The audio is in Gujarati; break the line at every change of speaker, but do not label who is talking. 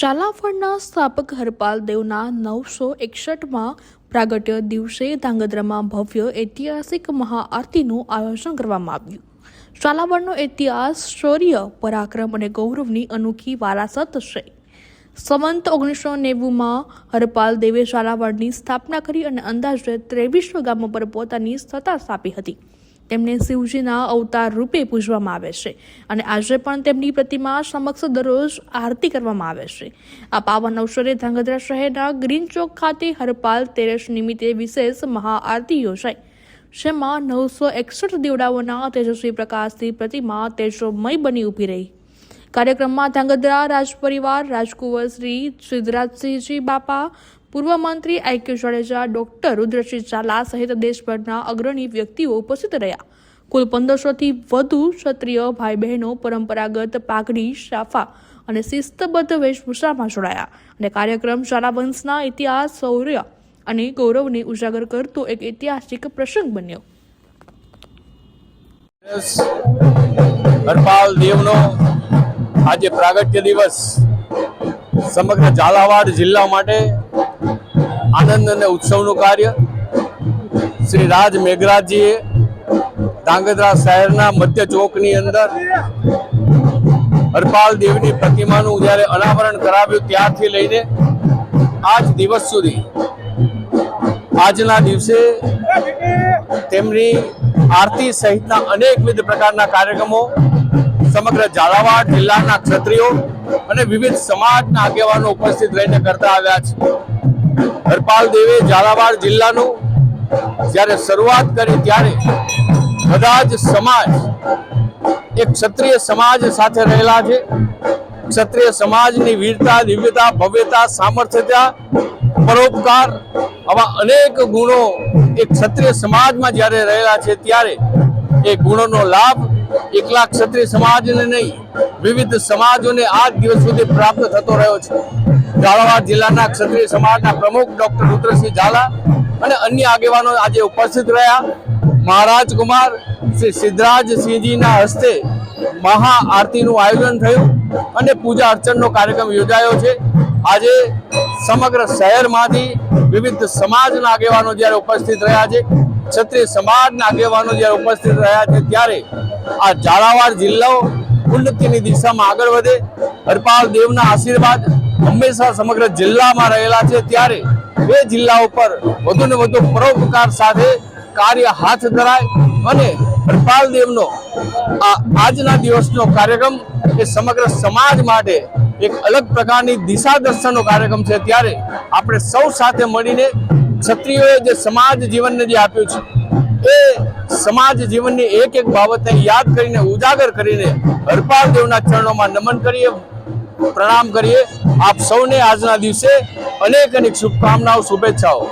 ચાલાફળના સ્થાપક હરપાલ દેવના નવસો એકસઠમાં પ્રાગટ્ય દિવસે ધાંગધ્રામાં ભવ્ય ઐતિહાસિક મહાઆરતીનું આયોજન કરવામાં આવ્યું. શાલાફળનો ઇતિહાસ, શૌર્ય, પરાક્રમ અને ગૌરવની અનોખી વારાસત છે. સંવંત ઓગણીસો નેવુંમાં હરપાલ દેવે ઝાલાવાડની સ્થાપના કરી અને અંદાજે ત્રેવીસો ગામો પર પોતાની સત્તા સ્થાપી હતી. તેમને શિવજીના અવતાર રૂપે પૂજવામાં આવે છે. અને આજે પણ તેમની પ્રતિમા સમક્ષ દરરોજ આરતી કરવામાં આવે છે. આ પાવન અવસરે ધાંગધ્રા શહેરના ગ્રીન ચોક ખાતે હરપાલ તેરસ નિમિત્તે વિશેષ મહાઆરતી યોજાઈ. જેમાં નવસો એકસઠ દીવડાઓના તેજસ્વી પ્રકાશથી પ્રતિમા તેજોમય બની ઊભી રહી. કાર્યક્રમમાં ધાંગધ્રા રાજપરિવાર રાજકુંવર શ્રી સિદ્ધરાજસિંહજી બાપા પૂર્વ મંત્રી આઈ જાડેજા, ડોક્ટર રુદ્રસિંહ ઝાલા સહિત દેશભરના અગ્રણી વ્યક્તિઓ ઉપસ્થિત રહ્યા. કુલ પંદરસોથી વધુ ક્ષત્રિય ભાઈ બહેનો પરંપરાગત પાઘડી, શાફા અને શિસ્તબદ્ધ વેશભૂષામાં જોડાયા અને કાર્યક્રમ ઝાલા વંશના ઇતિહાસ, શૌર્ય અને ગૌરવને ઉજાગર કરતો એક ઐતિહાસિક પ્રસંગ બન્યો.
હરપાલ દેવનો આજે પ્રાગટ્ય દિવસ. સમગ્ર ઝાલાવાડ જિલ્લા માટે આનંદ અને ઉત્સવનું કાર્ય. શ્રી રાજ મેઘરાજજીએ ધાંગધ્રા શહેરના મધ્ય ચોકની અંદર હરપાલ દેવની પ્રતિમાનું જ્યારે અનાવરણ કરાવ્યું ત્યારથી લઈને આજ દિવસ સુધી, આજના દિવસે તેમની આરતી સહિતના અનેકવિધ પ્રકારના કાર્યક્રમો સમગ્ર ઝાલાવાડ જિલ્લાના ક્ષત્રિયો અને વિવિધ સમાજના આગેવાનો ઉપસ્થિત રહીને કરતા આવ્યા છે. હરપાલ દેવે ઝાલાવાડ જિલ્લાનું જ્યારે શરૂઆત કરી ત્યારે બધા જ સમાજ, એક ક્ષત્રિય સમાજ સાથે રહેલા છે. ક્ષત્રિય સમાજની વીરતા, દિવ્યતા, ભવ્યતા, સામર્થ્યતા, પરોપકાર આવા અનેક ગુણો એક ક્ષત્રિય સમાજમાં જ્યારે રહેલા છે ત્યારે એ ગુણોનો લાભ એકલા ક્ષત્રિય સમાજને નહીં, વિવિધ સમાજોને આજ દિવસ સુધી પ્રાપ્ત થતો રહ્યો છે. ઝાલાવાડ જિલ્લાના ક્ષત્રિય સમાજના પ્રમુખ ડોક્ટર રુદ્રસિંહ ઝાલા અને અન્ય આગેવાનો આજે ઉપસ્થિત રહ્યા. મહારાજ કુમાર, શ્રી સિદ્ધરાજસિંહજીના હસ્તે મહા આરતીનું આયોજન થયું અને પૂજા અર્ચનનો કાર્યક્રમ યોજાયો છે. આજે સમગ્ર શહેરમાંથી વિવિધ સમાજના આગેવાનો જ્યારે ઉપસ્થિત રહ્યા છે ક્ષત્રિય સમાજના આગેવાનો જ્યારે ઉપસ્થિત રહ્યા છે ત્યારે આ ઝાલાવાડ જિલ્લાઓ ઉન્નતિની દિશામાં આગળ વધે. હરપાલ દેવના આશીર્વાદ હંમેશા સમગ્ર જિલ્લામાં રહેલા છે. ત્યારે બે જિલ્લા ઉપર વધુ ને વધુ પરોપકાર સાથે કાર્ય હાથ ધરાય અને હરપાલ દેવનો આ આજના દિવસનો કાર્યક્રમ એ સમગ્ર સમાજ માટે એક અલગ પ્રકારની દિશા દર્શનનો કાર્યક્રમ છે. ત્યારે આપણે સૌ સાથે મળીને ક્ષત્રિયોએ જે સમાજ જીવનને જે આપ્યું છે, એ સમાજ જીવનની એક એક બાબતને યાદ કરીને, ઉજાગર કરીને હરપાલ દેવના ચરણોમાં નમન કરીએ, પ્રણામ કરીએ. આપ સૌને આજના દિવસે અનેક અનેક શુભકામનાઓ, શુભેચ્છાઓ.